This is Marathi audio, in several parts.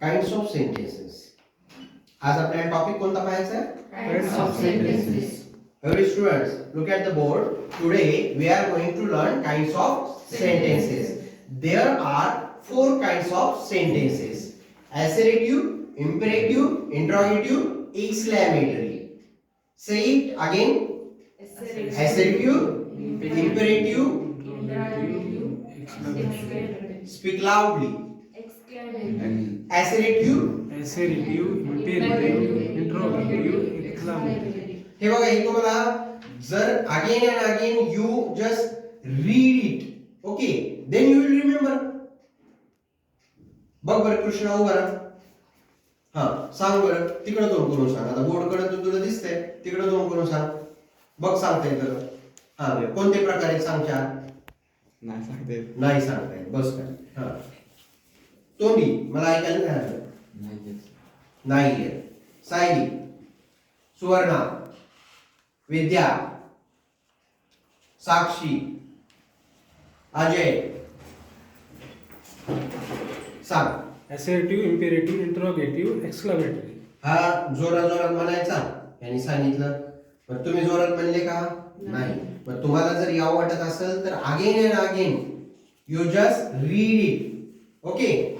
काइंड्स ऑफ सेंटेन्सेस आज आपल्याला टॉपिक कोणता पाहायचा आहे Kinds of sentences. Every students, look at the board. Today we are going to learn kinds of sentences. There are four kinds of sentences: assertive, imperative, interrogative, exclamatory. Say it again. Assertive, imperative. Speak loudly. Assertive. assertive, imperative, interrogative, exclamative. हे बघा हे तुम्हाला जर again and again you just read it okay then you will remember बघ बरं कृष्णा उभा हा सांग बरं तिकडे दोन करून सांग. आता बोर्ड कडे तुला दिसतंय तिकडे दोन करून सांग. बघ सांगता येतं का? हा बरं. कोणते प्रकारे सांग चार नाही सांगता येत. नाही सांगता येत. बस काय तोंडी मला ऐकायला नाही आलं. नाही सायली. सुवर्णा. विद्या. साक्षी. अजय. सांग. Assertive, imperative, interrogative, exclamatory. हा जोरा जोरात म्हणायचा. यांनी सांगितलं. पण तुम्ही जोरात म्हणले का? नाही. पण तुम्हाला जर यावं वाटत असेल तर again and again you just read it okay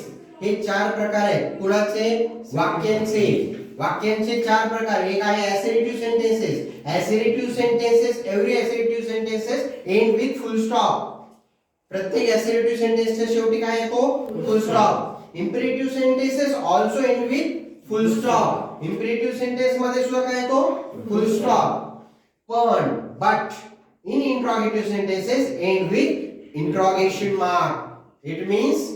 हे चार प्रकार आहेत कुणाचे वाक्यांचे वाक्यांचे चार प्रकार एक आहे assertive sentences. Assertive sentences, every assertive sentences end with full stop. प्रत्येक assertive sentenceच्या शेवटी काय येतो full stop imperative sentences also end with full stop imperative sentence मध्ये सुद्धा काय येतो फुल स्टॉप पण but in interrogative sentences end with interrogation mark it means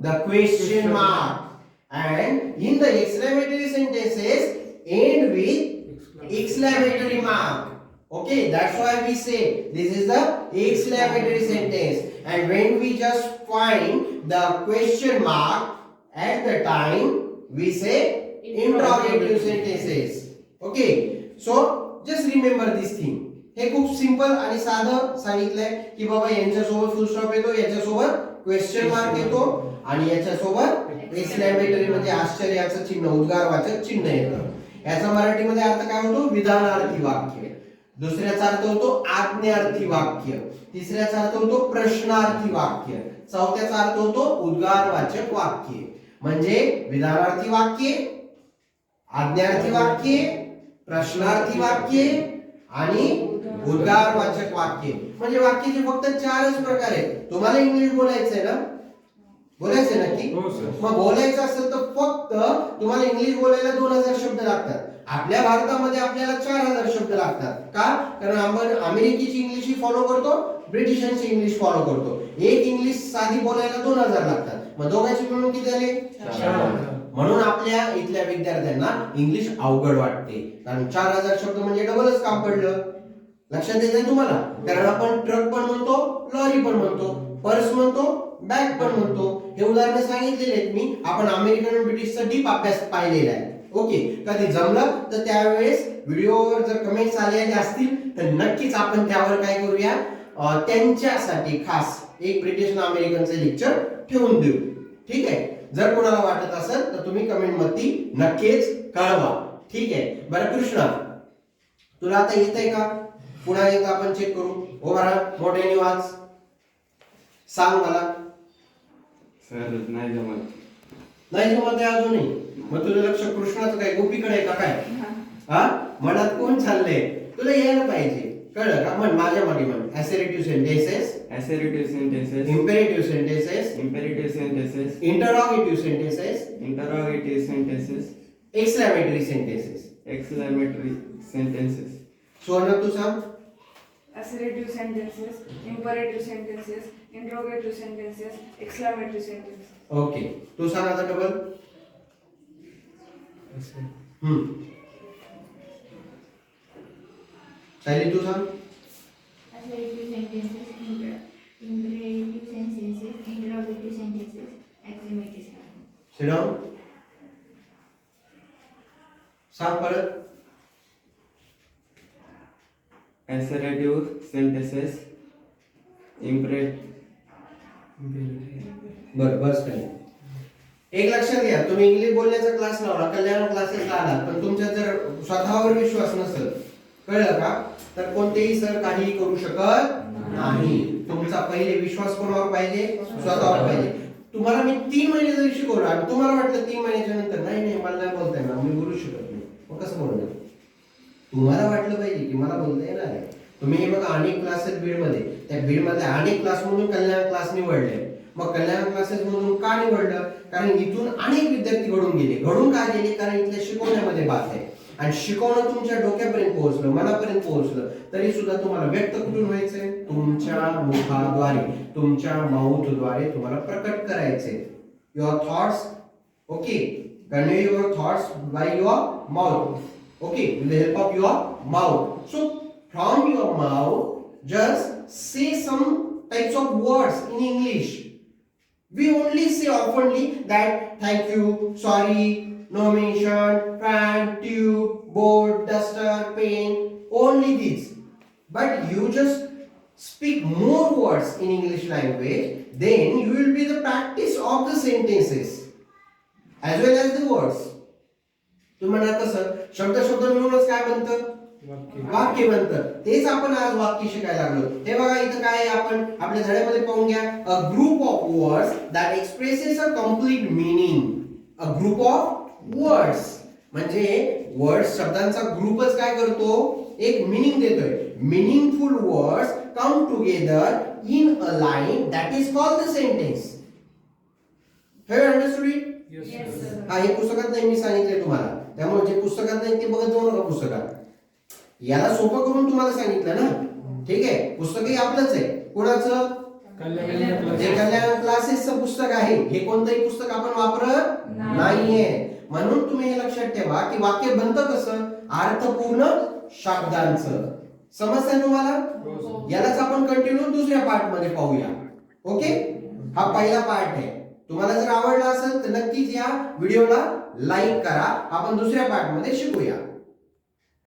the question mark and in the exclamatory sentences end with exclamatory mark okay that's why we say this is the exclamatory sentence and when we just find the question mark at the time we say interrogative sentences okay so just remember this thing हे खूप सिंपल आणि साधं सांगितलंय की बाबा यांच्यासोबत फुल स्टॉप येतो याच्यासोबत क्वेश्चन मार्क येतो आणि याच्यासोबत एक्सलॅमेटरी म्हणजे आश्चर्याचं चिन्ह उद्गारवाचक चिन्ह येतं. याचा मराठीमध्ये अर्थ काय होतो? विधानार्थी वाक्य. दुसऱ्याचा अर्थ होतो आज्ञार्थी वाक्य. तिसऱ्याचा अर्थ होतो प्रश्नार्थी वाक्य. चौथ्याचा अर्थ होतो उद्गारवाचक वाक्य. म्हणजे विधानार्थी वाक्य आज्ञार्थी वाक्य प्रश्नार्थी वाक्य आणि उद्गारवाचक वाक्य. म्हणजे वाक्याचे फक्त चारच प्रकार आहेत. तुम्हाला इंग्लिश बोलायचंय ना? बोलायचंय नक्की? हो सर. मग बोलायचं असेल तर फक्त तुम्हाला इंग्लिश बोलायला दोन हजार शब्द लागतात. आपल्या भारतामध्ये आपल्याला चार हजार शब्द लागतात. का? कारण आपण अमेरिकेची इंग्लिश ही फॉलो करतो ब्रिटिशांची इंग्लिश फॉलो करतो. एक इंग्लिश साधी बोलायला दोन हजार लागतात. मग दोघांची मिळून किती झाले? म्हणून आपल्या इथल्या विद्यार्थ्यांना इंग्लिश अवघड वाटते. कारण चार हजार शब्द म्हणजे डबलच काम पडलं. लक्षात येत तुम्हाला? कारण आपण ट्रक पण म्हणतो लॉरी पण म्हणतो पर्स म्हणतो बॅग पण म्हणतो. हे उदाहरण सांगितलेले आहेत मी. आपण अमेरिकन आणि ब्रिटिशचा डीप अभ्यास पाहिलेला आहे. ओके कधी जमलं तर त्यावेळेस व्हिडिओवर जर कमेंट्स आलेले असतील तर नक्कीच आपण त्यावर काय करूया? त्यांच्यासाठी खास एक ब्रिटिश आणि अमेरिकनचे लेक्चर ठेवून देऊ. ठीक आहे? जर कोणाला वाटत असेल तर तुम्ही कमेंटमध्ये नक्कीच कळवा. ठीक आहे? बरं कृष्णा तुला आता येत आहे का? पुन्हा एकदा आपण चेक करू. हो बरा मोठ्याने वाच सांग मला. सर नाही जमत. नाही जमत आहे अजूनही. मग तुझं लक्ष कृष्णाचं काय गोपीकडे आहे का काय? हा. मनात कोण चाललंय? तुला यायला पाहिजे. कळलं का? म्हण माझ्या मध्ये म्हण. Assertive sentences assertive sentences. Imperative sentences imperative sentences. Interrogative sentences interrogative sentences. Exclamatory sentences exclamatory sentences. Suvarna तू सांग. Assertive sentences, imperative sentences, interrogative sentences, exclamatory sentences. Okay तू सांग आता डबल हम्म सायली तू सांग Assertive sentences, imper- imperative sentences, interrogative sentences, exclamative sentences. Sit down सांग परत Assertive sentences. Imperative. बर बस काही एक लक्षात घ्या तुम्ही इंग्लिश बोलण्याचा क्लास लावला कल्याण क्लासेसला आलात पण तुमच्या जर स्वतःवर विश्वास नसेल कळलं का? तर कोणतेही सर काही करू शकत नाही. तुमचा पहिले विश्वास कोणावर पाहिजे? स्वतःवर पाहिजे. तुम्हाला मी तीन महिने जरी शिकवलं आणि तुम्हाला वाटलं तीन महिन्याच्या नंतर नाही नाही मला नाही बोलता येणार मी बोलू शकत नाही. मग कसं बोलणार? तुम्हाला वाटलं पाहिजे की मला बोलता येणार आहे. तुम्ही हे बघा अनेक क्लासेस बीडमध्ये. त्या बीडमध्ये अनेक क्लास म्हणून कल्याण क्लास निवडले. मग कल्याण क्लासेस म्हणून का निवडलं? कारण इथून अनेक विद्यार्थी घडून गेले. घडून का गेले? कारण इथल्या शिकवण्यामध्ये बात आहे. आणि शिकवणं तुमच्या डोक्यापर्यंत पोहोचलं मनापर्यंत पोहोचलं. तरी सुद्धा तुम्हाला व्यक्त कुठून व्हायचंय? तुमच्या मुखाद्वारे तुमच्या माऊथद्वारे तुम्हाला प्रकट करायचे your thoughts okay convey your thoughts by your mouth Okay, with the help of your mouth. So, from your mouth, just say some types of words in English. We only say openly that thank you, sorry, nomination, fan, tube, board, duster, pain, only these. But you just speak more words in English language, then you will be the practice of the sentences as well as the words. तुम्ही म्हणा कसं शब्द शब्द मिळूनच काय बनतं? वाक्य. वाक्य बनतं. तेच आपण आज वाक्य शिकायला लागलो. हे बघा इथं काय आपण आपल्या धड्यामध्ये पाहून घ्या. A group of words that expresses a complete meaning a group of words म्हणजे वर्ड्स शब्दांचा ग्रुपच काय करतो? एक मिनिंग देतोय. Meaningful words come together in a line that is called the sentence हे अंडरस्टूड. हा हे पुस्तकात नाही मी सांगितलंय तुम्हाला. त्यामुळे जे पुस्तकात नाही ते बघत जाऊ नका पुस्तकात. याला सोपं करून तुम्हाला सांगितलं ना. ठीक आहे? पुस्तकही आपलंच आहे. कोणाचं? जे कल्याण क्लासेसचं पुस्तक आहे हे कोणतंही पुस्तक आपण वापरत नाहीये. म्हणून तुम्ही हे लक्षात ठेवा की वाक्य बनतं कसं? अर्थपूर्ण शब्दांचं. समजतंय तुम्हाला? हो, यालाच आपण कंटिन्यू दुसऱ्या पार्टमध्ये पाहूया. ओके? हा पहिला पार्ट आहे. तुम्हाला जर आवडला असेल तर नक्कीच या व्हिडिओला लाईक करा. आपण दुसऱ्या पार्टमध्ये शिकूया.